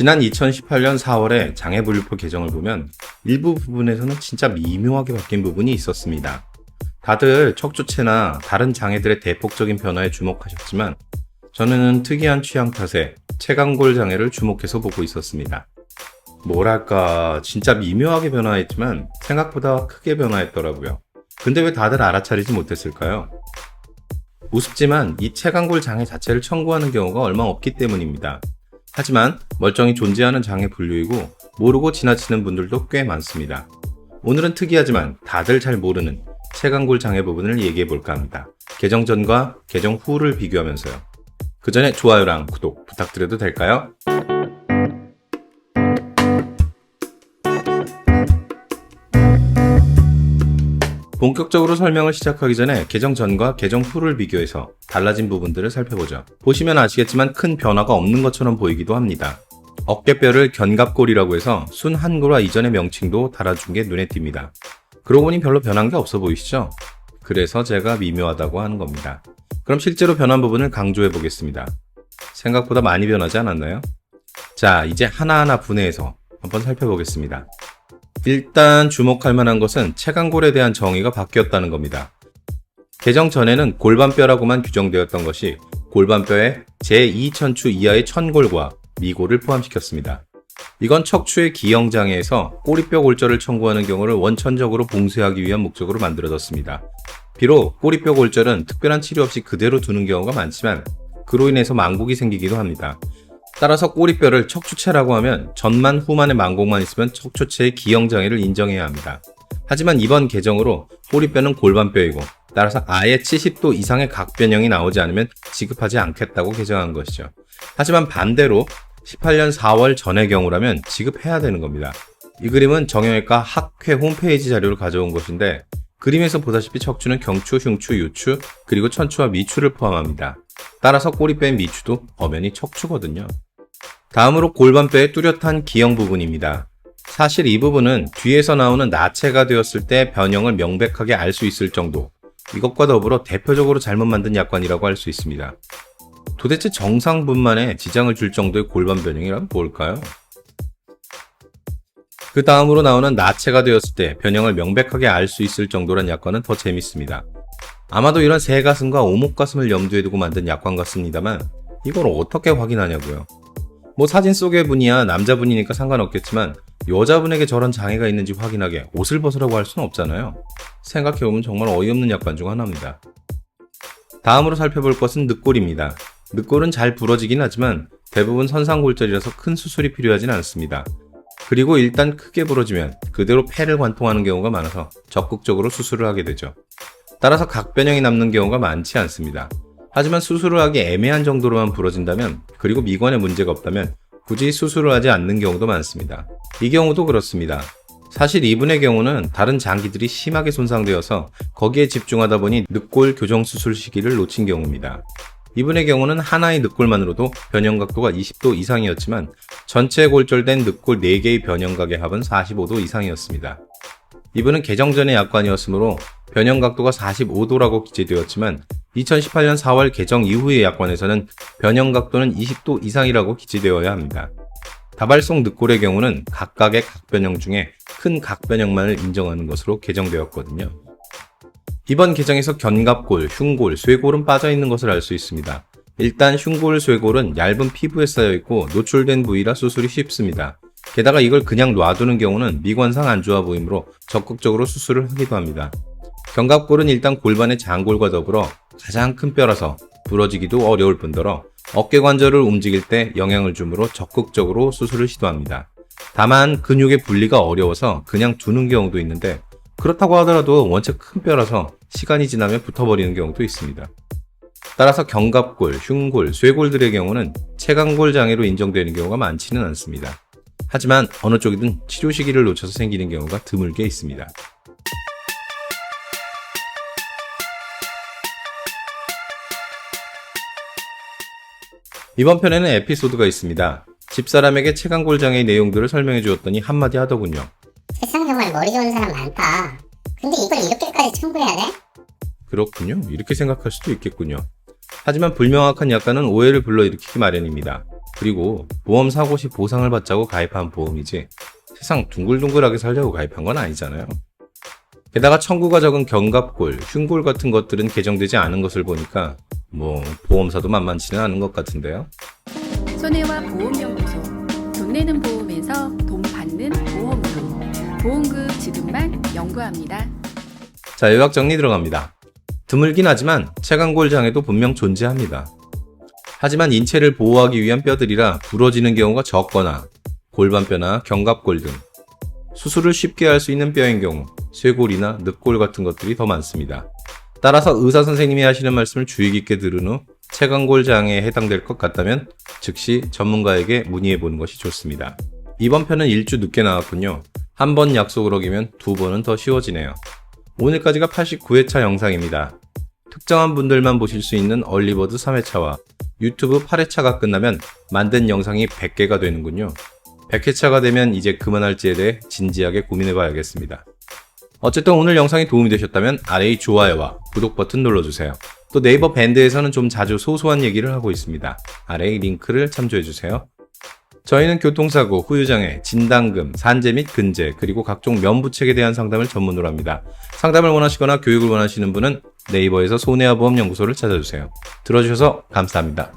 지난 2018년 4월에 장애분류표 개정을 보면 일부 부분에서는 진짜 미묘하게 바뀐 부분이 있었습니다. 다들 척추체나 다른 장애들의 대폭적인 변화에 주목하셨지만 저는 특이한 취향 탓에 체간골 장애를 주목해서 보고 있었습니다. 뭐랄까 진짜 미묘하게 변화했지만 생각보다 크게 변화했더라고요. 근데 왜 다들 알아차리지 못했을까요? 우습지만 이 체간골 장애 자체를 청구하는 경우가 얼마 없기 때문입니다. 하지만 멀쩡히 존재하는 장애 분류이고 모르고 지나치는 분들도 꽤 많습니다. 오늘은 특이하지만 다들 잘 모르는 체간골 장애 부분을 얘기해 볼까 합니다. 개정 전과 개정 후를 비교하면서요. 그 전에 좋아요랑 구독 부탁드려도 될까요? 본격적으로 설명을 시작하기 전에 개정 전과 개정 후를 비교해서 달라진 부분들을 살펴보죠. 보시면 아시겠지만 큰 변화가 없는 것처럼 보이기도 합니다. 어깨뼈를 견갑골이라고 해서 순 한골화 이전의 명칭도 달아준 게 눈에 띕니다. 그러고 보니 별로 변한 게 없어 보이시죠? 그래서 제가 미묘하다고 하는 겁니다. 그럼 실제로 변한 부분을 강조해 보겠습니다. 생각보다 많이 변하지 않았나요? 자, 이제 하나하나 분해해서 한번 살펴보겠습니다. 일단 주목할 만한 것은 체간골에 대한 정의가 바뀌었다는 겁니다. 개정 전에는 골반뼈라고만 규정되었던 것이 골반뼈의 제2천추 이하의 천골과 미골을 포함시켰습니다. 이건 척추의 기형장애에서 꼬리뼈 골절을 청구하는 경우를 원천적으로 봉쇄하기 위한 목적으로 만들어졌습니다. 비록 꼬리뼈 골절은 특별한 치료 없이 그대로 두는 경우가 많지만 그로 인해서 망곡이 생기기도 합니다. 따라서 꼬리뼈를 척추체라고 하면 전만 후만의 망곡만 있으면 척추체의 기형장애를 인정해야 합니다. 하지만 이번 개정으로 꼬리뼈는 골반뼈이고 따라서 아예 70도 이상의 각변형이 나오지 않으면 지급하지 않겠다고 개정한 것이죠. 하지만 반대로 18년 4월 전의 경우라면 지급해야 되는 겁니다. 이 그림은 정형외과 학회 홈페이지 자료를 가져온 것인데 그림에서 보다시피 척추는 경추, 흉추, 유추, 그리고 천추와 미추를 포함합니다. 따라서 꼬리뼈의 미추도 엄연히 척추거든요. 다음으로 골반뼈의 뚜렷한 기형 부분입니다. 사실 이 부분은 뒤에서 나오는 나체가 되었을 때 변형을 명백하게 알 수 있을 정도. 이것과 더불어 대표적으로 잘못 만든 약관이라고 할 수 있습니다. 도대체 정상분만에 지장을 줄 정도의 골반 변형이란 뭘까요? 그 다음으로 나오는 나체가 되었을 때 변형을 명백하게 알 수 있을 정도란 약관은 더 재밌습니다. 아마도 이런 새 가슴과 오목 가슴을 염두에 두고 만든 약관 같습니다만 이걸 어떻게 확인하냐고요. 뭐 사진 속의 분이야 남자분이니까 상관없겠지만 여자분에게 저런 장애가 있는지 확인하게 옷을 벗으라고 할 수는 없잖아요. 생각해보면 정말 어이없는 약관 중 하나입니다. 다음으로 살펴볼 것은 늑골입니다. 늑골은 잘 부러지긴 하지만 대부분 선상골절이라서 큰 수술이 필요하진 않습니다. 그리고 일단 크게 부러지면 그대로 폐를 관통하는 경우가 많아서 적극적으로 수술을 하게 되죠. 따라서 각변형이 남는 경우가 많지 않습니다. 하지만 수술을 하기 애매한 정도로만 부러진다면 그리고 미관에 문제가 없다면 굳이 수술을 하지 않는 경우도 많습니다. 이 경우도 그렇습니다. 사실 이분의 경우는 다른 장기들이 심하게 손상되어서 거기에 집중하다 보니 늑골 교정 수술 시기를 놓친 경우입니다. 이분의 경우는 하나의 늑골만으로도 변형 각도가 20도 이상이었지만 전체 골절된 늑골 4개의 변형각의 합은 45도 이상이었습니다. 이분은 개정 전의 약관이었으므로 변형 각도가 45도라고 기재되었지만 2018년 4월 개정 이후의 약관에서는 변형 각도는 20도 이상이라고 기재되어야 합니다. 다발성 늑골의 경우는 각각의 각변형 중에 큰 각변형만을 인정하는 것으로 개정되었거든요. 이번 개정에서 견갑골, 흉골, 쇄골은 빠져 있는 것을 알 수 있습니다. 일단 흉골, 쇄골은 얇은 피부에 쌓여 있고 노출된 부위라 수술이 쉽습니다. 게다가 이걸 그냥 놔두는 경우는 미관상 안 좋아 보이므로 적극적으로 수술을 하기도 합니다. 견갑골은 일단 골반의 장골과 더불어 가장 큰 뼈라서 부러지기도 어려울 뿐더러 어깨 관절을 움직일 때 영향을 주므로 적극적으로 수술을 시도합니다. 다만 근육의 분리가 어려워서 그냥 두는 경우도 있는데 그렇다고 하더라도 원체 큰 뼈라서 시간이 지나면 붙어버리는 경우도 있습니다. 따라서 견갑골, 흉골, 쇄골들의 경우는 체간골 장애로 인정되는 경우가 많지는 않습니다. 하지만 어느 쪽이든 치료 시기를 놓쳐서 생기는 경우가 드물게 있습니다. 이번 편에는 에피소드가 있습니다. 집사람에게 체간골 장애의 내용들을 설명해 주었더니 한마디 하더군요. 세상 정말 머리 좋은 사람 많다. 근데 이걸 이렇게까지 청구해야 돼? 그렇군요. 이렇게 생각할 수도 있겠군요. 하지만 불명확한 약관은 오해를 불러일으키기 마련입니다. 그리고 보험 사고 시 보상을 받자고 가입한 보험이지 세상 둥글둥글하게 살려고 가입한 건 아니잖아요. 게다가 청구가 적은 경갑골, 흉골 같은 것들은 개정되지 않은 것을 보니까 뭐 보험사도 만만치는 않은 것 같은데요. 손해와 보험연구소 돈 내는 보험에서 돈 받는 보험으로 보험금 지급만 연구합니다. 자, 요약 정리 들어갑니다. 드물긴 하지만 체간골 장애도 분명 존재합니다. 하지만 인체를 보호하기 위한 뼈들이라 부러지는 경우가 적거나 골반뼈나 견갑골 등 수술을 쉽게 할 수 있는 뼈인 경우 쇄골이나 늑골 같은 것들이 더 많습니다. 따라서 의사 선생님이 하시는 말씀을 주의 깊게 들은 후 체간골 장애에 해당될 것 같다면 즉시 전문가에게 문의해 보는 것이 좋습니다. 이번 편은 일주 늦게 나왔군요. 한 번 약속을 어기면 두 번은 더 쉬워지네요. 오늘까지가 89회차 영상입니다. 특정한 분들만 보실 수 있는 얼리버드 3회차와 유튜브 8회차가 끝나면 만든 영상이 100개가 되는군요. 100회차가 되면 이제 그만할지에 대해 진지하게 고민해 봐야겠습니다. 어쨌든 오늘 영상이 도움이 되셨다면 아래의 좋아요와 구독 버튼 눌러주세요. 또 네이버 밴드에서는 좀 자주 소소한 얘기를 하고 있습니다. 아래의 링크를 참조해주세요. 저희는 교통사고, 후유장애, 진단금, 산재 및 근제, 그리고 각종 면부책에 대한 상담을 전문으로 합니다. 상담을 원하시거나 교육을 원하시는 분은 네이버에서 손해와 보험 연구소를 찾아주세요. 들어주셔서 감사합니다.